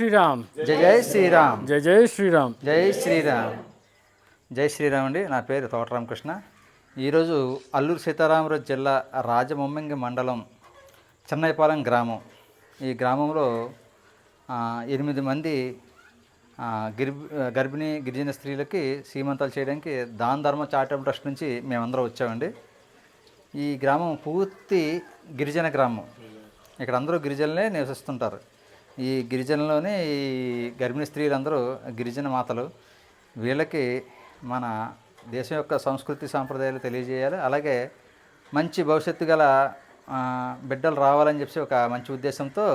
శ్రీరామ్. జై జై శ్రీరామ్. జై జై శ్రీరామ్. జై శ్రీరామ్. జై శ్రీరామ్ అండి నా పేరు తోటరామకృష్ణ ఈరోజు అల్లూరు సీతారామరాజు జిల్లా రాజమొమ్మంగి మండలం చెన్నైపాలెం గ్రామం. ఈ గ్రామంలో ఎనిమిది మంది ఆ, గిర్భి గర్భిణీ గిరిజన స్త్రీలకి సీమంతాలు చేయడానికి దాన్ ధర్మ చారిటబుల్ ట్రస్ట్ నుంచి మేమందరం వచ్చామండి. ఈ గ్రామం పూర్తి గిరిజన గ్రామం. ఇక్కడ అందరూ గిరిజనులే నివసిస్తుంటారు. ఈ గిరిజనులోనే ఈ గర్భిణీ స్త్రీలందరూ గిరిజన మాతలు వీళ్ళకి మన దేశం యొక్క సంస్కృతి సాంప్రదాయాలు తెలియజేయాలి. అలాగే మంచి భవిష్యత్తు గల బిడ్డలు రావాలని చెప్పి ఒక మంచి ఉద్దేశంతో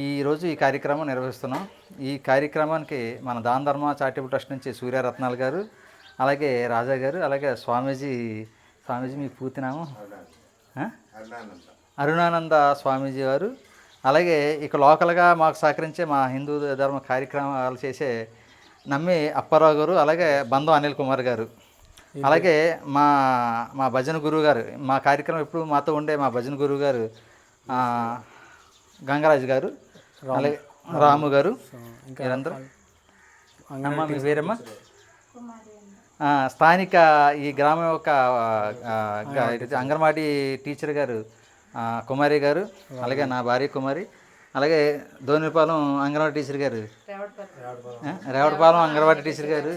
ఈరోజు ఈ కార్యక్రమం నిర్వహిస్తున్నాం. ఈ కార్యక్రమానికి మన దాన ధర్మ చారిటబుల్ ట్రస్ట్ నుంచి సూర్యరత్నాల్ గారు అలాగే రాజా గారు అలాగే స్వామీజీ స్వామీజీ మీ పూర్తినామం? అరుణానంద స్వామీజీ వారు అలాగే ఇక లోకల్గా మాకు సహకరించే మా హిందూ ధర్మ కార్యక్రమాలు చేసే నమ్మి అప్పారావు గారు అలాగే బంధం అనిల్ కుమార్ గారు. అలాగే మా మా భజన గురువు గారు మా కార్యక్రమం ఎప్పుడు మాతో ఉండే మా భజన గురువు గారు గంగరాజు గారు అలాగే రాము గారు వీరందరూ. అమ్మ మీ పేరమ్మా? ఆ, స్థానిక ఈ గ్రామం యొక్క అంగన్వాడీ టీచర్ గారు కుమారి గారు అలాగే నా భార్య కుమారి అలాగే దోనిపాలెం అంగన్వాడీ టీచర్ గారు. రేవడపాలెం. అంగన్వాడీ టీచర్ గారు.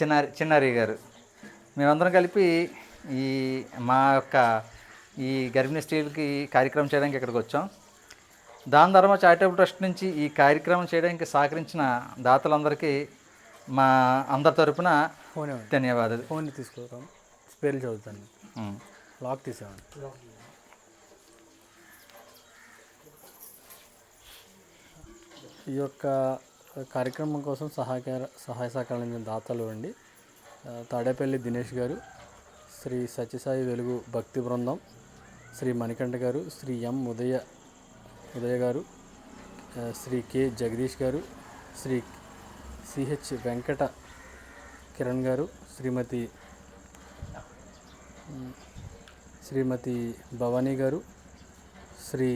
చిన్నారి చిన్నారి గారు. మేమందరం కలిపి ఈ మా యొక్క ఈ గర్భిణీ స్త్రీలకి కార్యక్రమం చేయడానికి ఇక్కడికి వచ్చాం. దాన ధర్మ చారిటబుల్ ట్రస్ట్ నుంచి ఈ కార్యక్రమం చేయడానికి సహకరించిన దాతలందరికీ మా అందరి తరపున ధన్యవాదాలు. ఫోన్ తీసుకుంటాం స్పెల్ చదువుతాను. లాక్ తీసేవాడి ఈ యొక్క కార్యక్రమం కోసం సహాయకార సహాయ సహకారాలు అందించిన దాతలు అండి. తాడేపల్లి దినేష్ గారు శ్రీ సత్యసాయి వెలుగు భక్తి బృందం శ్రీ మణికంఠ గారు శ్రీ ఎం ఉదయ ఉదయ గారు శ్రీ కె జగదీష్ గారు శ్రీ సిహెచ్ వెంకట కిరణ్ గారు శ్రీమతి శ్రీమతి భవానీ గారు శ్రీ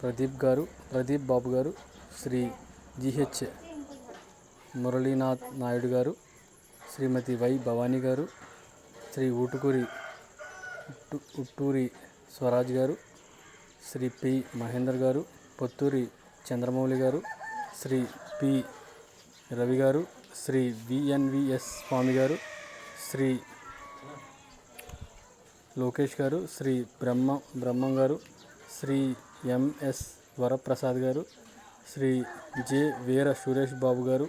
ప్రదీప్ గారు ప్రదీప్ బాబు గారు శ్రీ జిహెచ్ మురళీనాథ్ నాయుడు గారు శ్రీమతి వై భవానీ గారు శ్రీ ఊటుకూరి ఉట్టు ఉట్టూరి స్వరాజ్ గారు శ్రీ పి మహేందర్ గారు పొత్తూరి చంద్రమౌళి గారు శ్రీ పి రవి గారు శ్రీ విఎన్విఎస్ స్వామి గారు శ్రీ లోకేష్ గారు శ్రీ బ్రహ్మ బ్రహ్మం గారు శ్రీ ఎంఎస్ వరప్రసాద్ గారు శ్రీ జె వీర సురేష్ బాబు గారు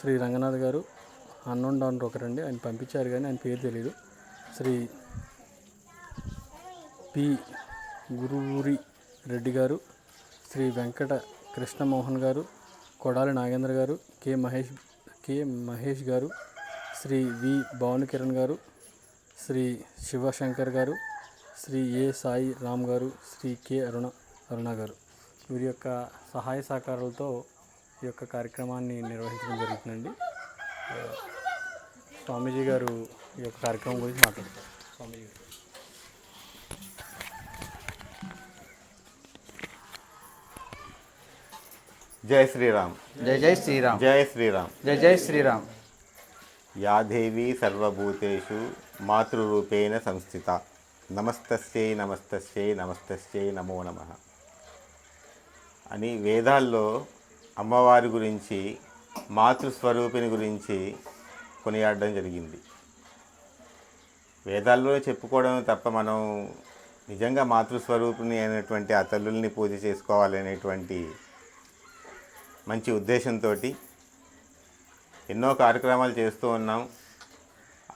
శ్రీ రంగనాథ్ గారు అన్నోన్ డౌన్ ఒకరండి. ఆయన పంపించారు కానీ ఆయన పేరు తెలియదు శ్రీ పి గురువూరి రెడ్డి గారు శ్రీ వెంకట కృష్ణమోహన్ గారు కొడాలి నాగేంద్ర గారు కె మహేష్ కె మహేష్ గారు శ్రీ వి భానుకిరణ్ గారు శ్రీ శివశంకర్ గారు శ్రీ ఏ సాయి రామ్ గారు శ్రీ కె అరుణ అరుణ గారు. వీరి యొక్క సహాయ సహకారాలతో ఈ యొక్క కార్యక్రమాన్ని నిర్వహించడం జరుగుతుందండి. స్వామీజీ గారు ఈ యొక్క కార్యక్రమం గురించి మాట్లాడతారు. స్వామీజీ గారు. జై శ్రీరామ్. జై జై శ్రీరామ్. జై శ్రీరామ్. జై జై శ్రీరామ్. యాదేవి సర్వభూతేషు మాతృరూపేణ సంస్థిత. నమస్తస్యై నమస్తస్యై నమస్తస్యై నమో నమ. అని వేదాల్లో అమ్మవారి గురించి మాతృస్వరూపిణి గురించి కొనియాడడం జరిగింది. వేదాల్లో చెప్పుకోవడం తప్ప మనం నిజంగా మాతృస్వరూపిణి అయినటువంటి ఆ తల్లుల్ని పూజ చేసుకోవాలనేటువంటి మంచి ఉద్దేశంతో ఎన్నో కార్యక్రమాలు చేస్తూ ఉన్నాం.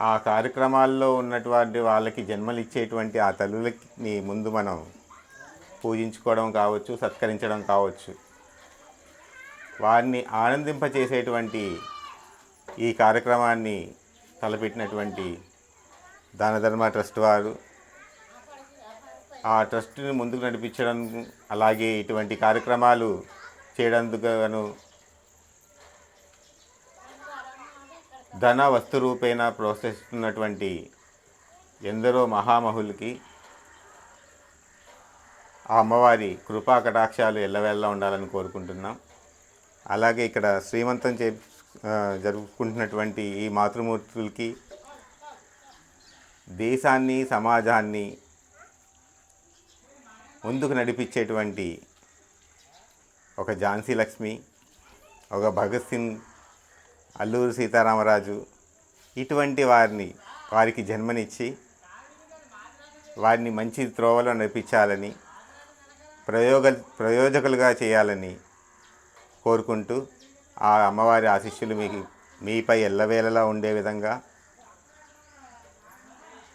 ఆ కార్యక్రమాల్లో ఉన్నటువంటి వాళ్ళకి జన్మలిచ్చేటువంటి ఆ తల్లులకి ముందు మనం పూజించుకోవడం కావచ్చు సత్కరించడం కావచ్చు. వారిని ఆనందింపచేసేటువంటి ఈ కార్యక్రమాన్ని తలపెట్టినటువంటి దానధర్మ ట్రస్ట్ వారు ఆ ట్రస్ట్ని ముందుకు నడిపించడం అలాగే ఇటువంటి కార్యక్రమాలు చేయడానికి గాను ధన వస్తు రూపేణ ప్రోత్సహిస్తున్నటువంటి ఎందరో మహామహులకి ఆ అమ్మవారి కృపా కటాక్షాలు ఎల్లవేళ్ళ ఉండాలని కోరుకుంటున్నాం. అలాగే ఇక్కడ శ్రీమంతం చే జరుపుకుంటున్నటువంటి ఈ మాతృమూర్తులకి దేశాన్ని సమాజాన్ని ముందుకు నడిపించేటువంటి ఒక ఝాన్సీ లక్ష్మి ఒక భగత్ సింగ్ అల్లూరు సీతారామరాజు ఇటువంటి వారిని వారికి జన్మనిచ్చి వారిని మంచి త్రోవలో నడిపించాలని ప్రయోగ ప్రయోజకులుగా చేయాలని కోరుకుంటూ ఆ అమ్మవారి ఆశిష్యులు మీకు మీపై ఎల్లవేళలా ఉండే విధంగా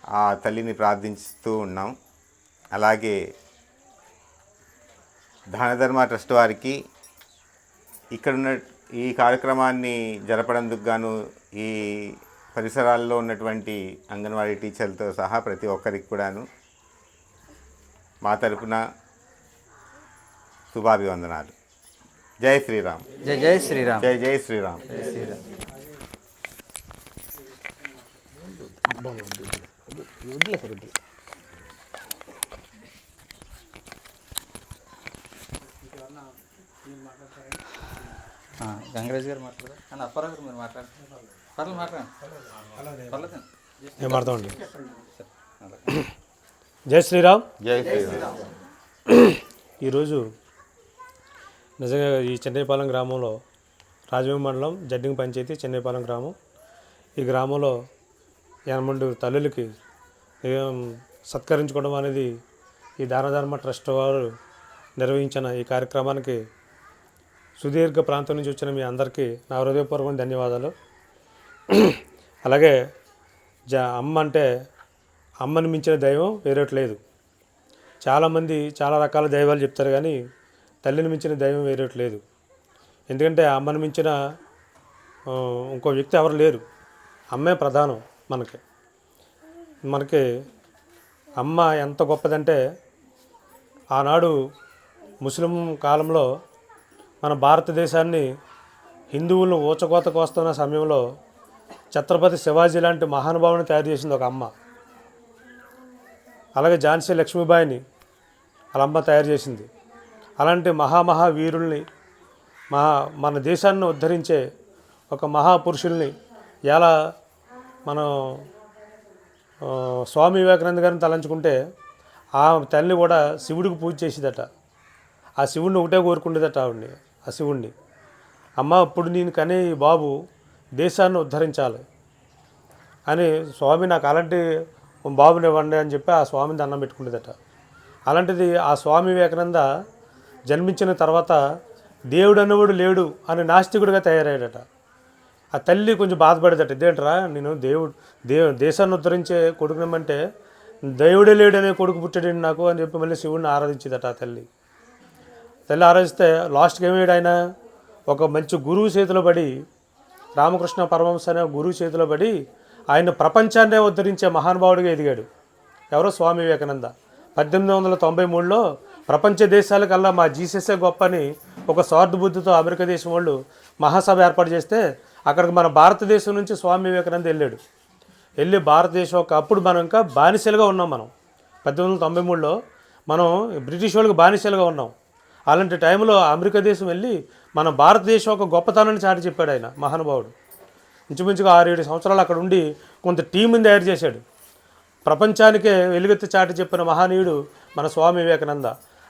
ఆ తల్లిని ప్రార్థిస్తూ ఉన్నాం. అలాగే దానధర్మ ట్రస్ట్ వారికి ఇక్కడున్న ఈ కార్యక్రమాన్ని జరపడందుకు గాను ఈ పరిసరాల్లో ఉన్నటువంటి అంగన్వాడీ టీచర్లతో సహా ప్రతి ఒక్కరికి కూడాను మా తరపున శుభాభివందనాలు. జై శ్రీరామ్. జై జై శ్రీరామ్. జై జై శ్రీరామ్. గంగరాజు గారు మాట్లాడరు అప్పారావు గారు మీరు మాట్లాడండి పర్లేదు మాట్లాడండి. పర్లేదు నేను మాడతామండి జై శ్రీరామ్. జై శ్రీరామ్. ఈరోజు నిజంగా ఈ చెన్నైపాలెం గ్రామంలో రాజమండ్రి మండలం జడ్డింగ్ పంచాయతీ చెన్నైపాలెం గ్రామం. ఈ గ్రామంలో ఎనమండు తల్లులకి సత్కరించుకోవడం అనేది ఈ దానధర్మ ట్రస్ట్ వారు నిర్వహించిన ఈ కార్యక్రమానికి సుదీర్ఘ ప్రాంతం నుంచి వచ్చిన మీ అందరికీ నా హృదయపూర్వకమైన ధన్యవాదాలు. అలాగే జ అమ్మ అంటే అమ్మని మించిన దైవం వేరేట్లేదు చాలామంది చాలా రకాల దైవాలు చెప్తారు కానీ తల్లిని మించిన దైవం వేరేట్లేదు ఎందుకంటే అమ్మని మించిన ఇంకో వ్యక్తి ఎవరు లేరు. అమ్మే ప్రధానం మనకి. మనకి అమ్మ ఎంత గొప్పదంటే ఆనాడు ముస్లిం కాలంలో మన భారతదేశాన్ని హిందువులను ఊచకోత కోస్తున్న సమయంలో ఛత్రపతి శివాజీ లాంటి మహానుభావుని తయారు చేసింది ఒక అమ్మ. అలాగే ఝాన్సీ లక్ష్మీబాయిని వాళ్ళ అమ్మ తయారు చేసింది. అలాంటి మహామహా వీరుల్ని మహా మన దేశాన్ని ఉద్ధరించే ఒక మహాపురుషుల్ని ఎలా మనం స్వామి వివేకానంద గారిని తలంచుకుంటే ఆ తల్లి కూడా శివుడికి పూజ చేసేదట. ఆ శివుడిని ఒకటే కోరుకుండేదట ఆవిడ్ని. ఆ శివుణ్ణి. అమ్మ అప్పుడు నేను కనే ఈ బాబు దేశాన్ని ఉద్ధరించాలి అని స్వామి నాకు అలాంటి బాబుని ఇవ్వండి అని చెప్పి ఆ స్వామిని దండం పెట్టుకునేదట అలాంటిది ఆ స్వామి వివేకానంద జన్మించిన తర్వాత దేవుడు అన్నవాడు లేడు అని నాస్తికుడిగా తయారయ్యాడట. ఆ తల్లి కొంచెం బాధపడేదట. ఇదేంట్రా నేను దేవుడు దేవు దేశాన్ని ఉద్ధరించే కొడుకునమంటే దేవుడే లేడు అనే కొడుకు పుట్టాడు నాకు అని చెప్పి మళ్ళీ శివుడిని ఆరాధించేదట ఆ తల్లి. తల్లి ఆరాధిస్తే లాస్ట్కి ఏమయ్యాడు ఆయన? ఒక మంచి గురువు చేతిలో పడి రామకృష్ణ పరమహంస అనే గురువు చేతిలో పడి ఆయన ప్రపంచాన్నే ఉద్ధరించే మహానుభావుడిగా ఎదిగాడు. ఎవరో స్వామి వివేకానంద. పద్దెనిమిది వందల తొంభై మూడులో ప్రపంచ దేశాలకల్లా మా జీసస్ఏ గొప్పని ఒక స్వార్థ బుద్ధితో అమెరికా దేశం వాళ్ళు మహాసభ ఏర్పాటు చేస్తే అక్కడికి మన భారతదేశం నుంచి స్వామి వివేకానంద వెళ్ళాడు. వెళ్ళి భారతదేశం ఒక అప్పుడు మనం ఇంకా బానిసలుగా ఉన్నాం మనం. పద్దెనిమిది వందల తొంభై మూడులో మనం బ్రిటిష్ వాళ్ళకి బానిసలుగా ఉన్నాం. అలాంటి టైంలో అమెరికా దేశం వెళ్ళి మన భారతదేశం ఒక గొప్పతనాన్ని చాటి చెప్పాడు ఆయన మహానుభావుడు. ఇంచుమించుగా ఆరు ఏడు సంవత్సరాలు అక్కడ ఉండి కొంత టీంని తయారు చేశాడు. ప్రపంచానికే వెలుగెత్తి చాటి చెప్పిన మహనీయుడు మన స్వామి వివేకానంద.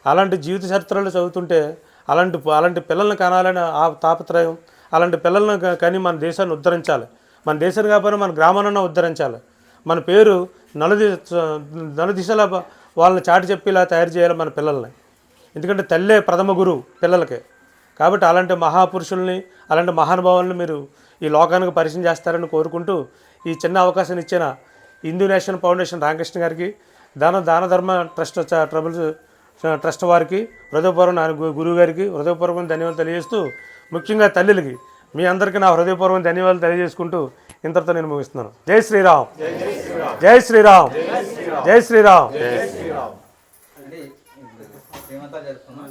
అలాంటి జీవిత చరిత్రలు చదువుతుంటే అలాంటి అలాంటి పిల్లల్ని కనాలని ఆ తాపత్రయం అలాంటి పిల్లల్ని కానీ మన దేశాన్ని ఉద్ధరించాలి. మన దేశాన్ని కాకపోయినా మన గ్రామాన్ని ఉద్ధరించాలి. మన పేరు నలుది నలుదిశల వాళ్ళని చాటి చెప్పేలా తయారు చేయాలి మన పిల్లల్ని. ఎందుకంటే తల్లే ప్రథమ గురువు పిల్లలకి. కాబట్టి అలాంటి మహాపురుషుల్ని అలాంటి మహానుభావుల్ని మీరు ఈ లోకానికి పరిచయం చేస్తారని కోరుకుంటూ ఈ చిన్న అవకాశం ఇచ్చిన హిందూ నేషనల్ ఫౌండేషన్ రామకృష్ణ గారికి దాన దాన ధర్మ ట్రస్ట్ ట్రబుల్స్ ట్రస్ట్ వారికి హృదయపూర్వం నా గు- గురువు గారికి హృదయపూర్వకం ధన్యవాదాలు తెలియజేస్తూ ముఖ్యంగా తల్లులకి మీ అందరికీ నా హృదయపూర్వం ధన్యవాదాలు తెలియజేసుకుంటూ ఇంతటితో నేను ముగిస్తున్నాను. జై శ్రీరామ్. జై శ్రీరామ్. జై శ్రీరామ్. అంటే శ్రీమంతా జరుపుకున్నాం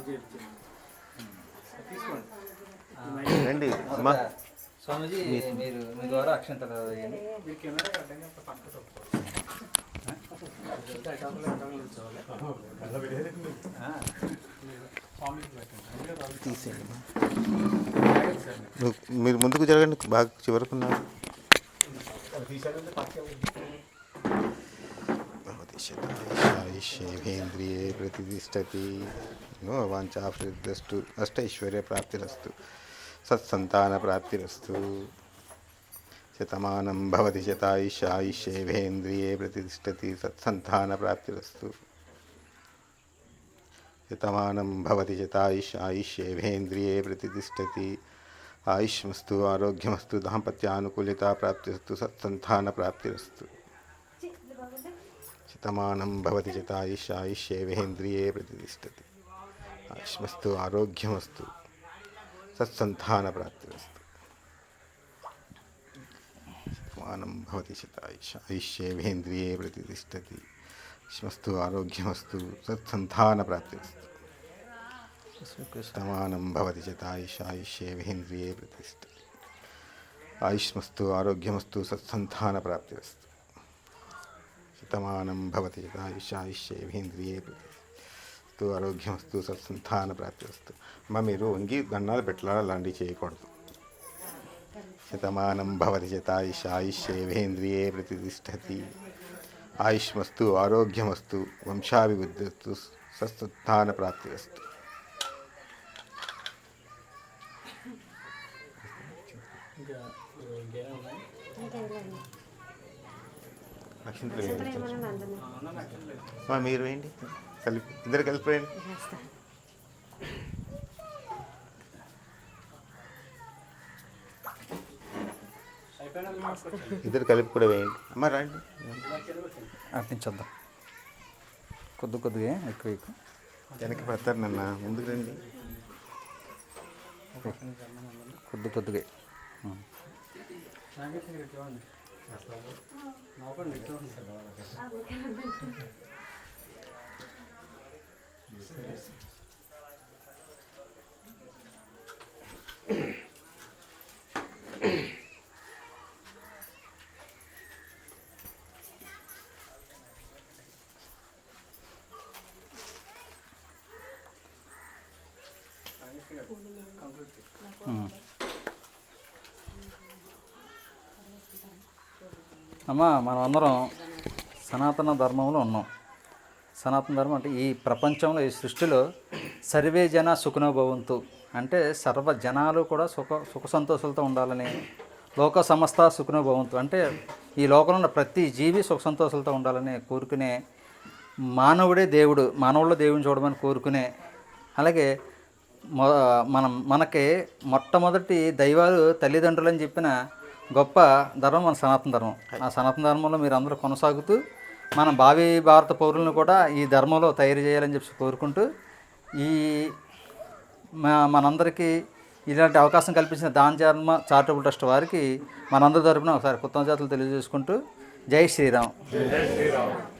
రండి అమ్మా స్వామీజీ మీరు మీ ద్వారా అక్షంతలు వేయండి నువ్వు- మీరు ముందుకు జరగండి బాగా చివరకున్నారు భవతి శతాయుషాయుష్యేంద్రియే ప్రతిష్టతి నో వాంఛాఫలద్రష్టు అష్టైశ్వర్య ప్రాప్తిరస్తు సత్సంతాన ప్రాప్తిరస్తు శతమానం భవతి శతాయుషాయుష్యేంద్రియే ప్రతిష్టతి సత్సంతాన ప్రాప్తిరస్తు శతమానం భవతి శతాయుష్ ఆయుష్యేంద్రియే ప్రతిష్టతి వర్తమానం భవతి చేత ఆయుష్ సత్సంతాన ప్రాప్తిరస్తు ప్రతిష్టతి ఆయుష్మస్తు ఆరోగ్యమస్తు సత్సంతాన ప్రాప్తిరస్తు వర్తమానం భవతి చేత శతాయుష్ ఆయుష్యేంద్రియే ప్రతిష్టతి ఆయుష్మస్తు ఆరోగ్యమస్తు సత్సంతాన ప్రాప్తిరస్తు శతమానం భవతి చేత ఆయుష్ శతాయుషాయుష్యేంద్రియే ప్రతిష్టతి ఆయుష్మస్తు ఆరోగ్యమస్తు సత్సంతాన ప్రాప్తిరస్తు వర్తమానం భవతి శతాయుషాయుష్యేంద్రియే ప్రతిస్తు ఆరోగ్యమస్తు సత్సంతాన ప్రాప్తిస్తు అమ్మ మీరు వంగి దండాలు పెట్టాలా లాంటివి చేయకూడదు శతమానం భవతి శతాయుషాయుష్యేంద్రియే ప్రతిష్టతి ఆయుష్మస్తు ఆరోగ్యమస్తు వంశాభివృద్ధిస్తు సత్సంతాన ప్రాప్తిస్తు మీరు వేయండి కలిపి ఇద్దరు కలిపి వేయండి ఇద్దరు కలిపి కూడా వేయండి. అమ్మ రండి. అర్పించొద్దాం. కొద్ది కొద్దిగా ఎక్కువ ఎక్కువ. వెనక్కి పడతారు నన్న. ముందుకు రండి? కొద్ది కొద్దిగా. ఉం. నాగేశ్వర గారికి నవ్వకండి అమ్మా మనం అందరం సనాతన ధర్మంలో ఉన్నాం. సనాతన ధర్మం అంటే ఈ ప్రపంచంలో ఈ సృష్టిలో సర్వే జన సుఖనోభవంతు అంటే సర్వ జనాలు కూడా సుఖ సుఖ సంతోషాలతో ఉండాలని లోక సమస్త సుఖనోభవంతు అంటే ఈ లోకంలో ఉన్న ప్రతి జీవి సుఖ సంతోషాలతో ఉండాలని కోరుకునే మానవుడే దేవుడు. మానవుల్లో దేవుని చూడమని కోరుకునే అలాగే మొ మనం మనకి మొట్టమొదటి దైవాలు తల్లిదండ్రులు అని చెప్పిన గొప్ప ధర్మం మన సనాతన ధర్మం. ఆ సనాతన ధర్మంలో మీరు అందరూ కొనసాగుతూ మన భావి భారత పౌరులను కూడా ఈ ధర్మంలో తయారు చేయాలని చెప్పి కోరుకుంటూ ఈ మా- మనందరికీ ఇలాంటి అవకాశం కల్పించిన దాన్ చర్మ చారిటబుల్ ట్రస్ట్ వారికి మనందరి తరపున ఒకసారి కృతజ్ఞతలు తెలియజేసుకుంటూ జై శ్రీరామ్. జై శ్రీరామ్.